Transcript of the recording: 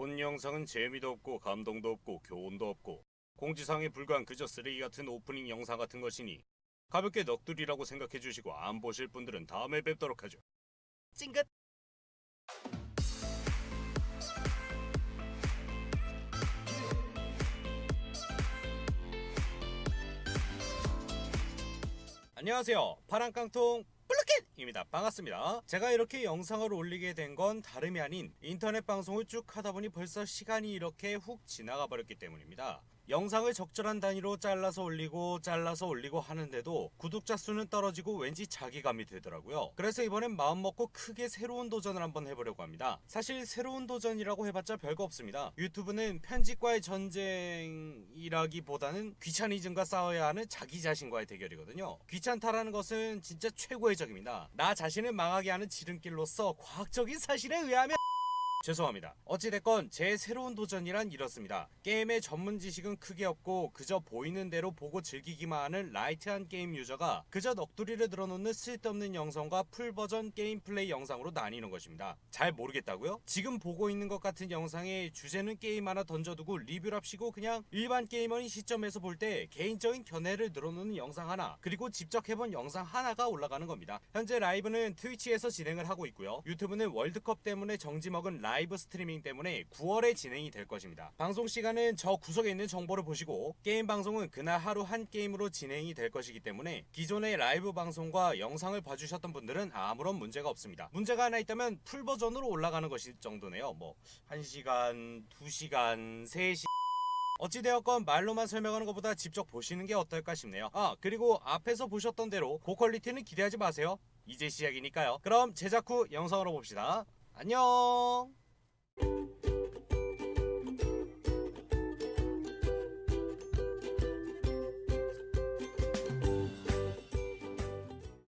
본 영상은 재미도 없고 감동도 없고 교훈도 없고 공지사항에 불과한 그저 쓰레기 같은 오프닝 영상 같은 것이니 가볍게 넋두리라고 생각해 주시고 안 보실 분들은 다음에 뵙도록 하죠. 찡긋! 안녕하세요. 파란 깡통 블루캣 입니다. 반갑습니다. 제가 이렇게 영상을 올리게 된 건 다름이 아닌 인터넷 방송을 쭉 하다 보니 벌써 시간이 이렇게 훅 지나가 버렸기 때문입니다. 영상을 적절한 단위로 잘라서 올리고 잘라서 올리고 하는데도 구독자 수는 떨어지고 왠지 자기감이 들더라고요. 그래서 이번엔 마음먹고 크게 새로운 도전을 한번 해보려고 합니다. 사실 새로운 도전이라고 해봤자 별거 없습니다. 유튜브는 편집과의 전쟁이라기보다는 귀차니즘과 싸워야 하는 자기 자신과의 대결이거든요. 귀찮다라는 것은 진짜 최고의 적입니다. 나 자신을 망하게 하는 지름길로서 과학적인 사실에 의하면 죄송합니다. 어찌됐건 제 새로운 도전이란 이렇습니다. 게임의 전문 지식은 크게 없고 그저 보이는 대로 보고 즐기기만 하는 라이트한 게임 유저가 그저 넋두리를 들어놓는 쓸데없는 영상과 풀버전 게임 플레이 영상으로 나뉘는 것입니다. 잘 모르겠다고요? 지금 보고 있는 것 같은 영상의 주제는 게임 하나 던져두고 리뷰랍시고 그냥 일반 게이머인 시점에서 볼 때 개인적인 견해를 늘어놓는 영상 하나 그리고 직접 해본 영상 하나가 올라가는 겁니다. 현재 라이브는 트위치에서 진행을 하고 있고요. 유튜브는 월드컵 때문에 정지 먹은 라 이브 스트리밍 때문에 9월에 진행이 될 것입니다. 방송 시간은 저 구석에 있는 정보를 보시고 게임 방송은 그날 하루 한 게임으로 진행이 될 것이기 때문에 기존의 라이브 방송과 영상을 봐주셨던 분들은 아무런 문제가 없습니다. 문제가 하나 있다면 풀 버전으로 올라가는 것이 정도네요. 뭐 1시간, 2시간, 3시 어찌되었건 말로만 설명하는 것보다 직접 보시는 게 어떨까 싶네요. 아 그리고 앞에서 보셨던 대로 고퀄리티는 기대하지 마세요. 이제 시작이니까요. 그럼 제작 후 영상으로 봅시다. 안녕. Thank you.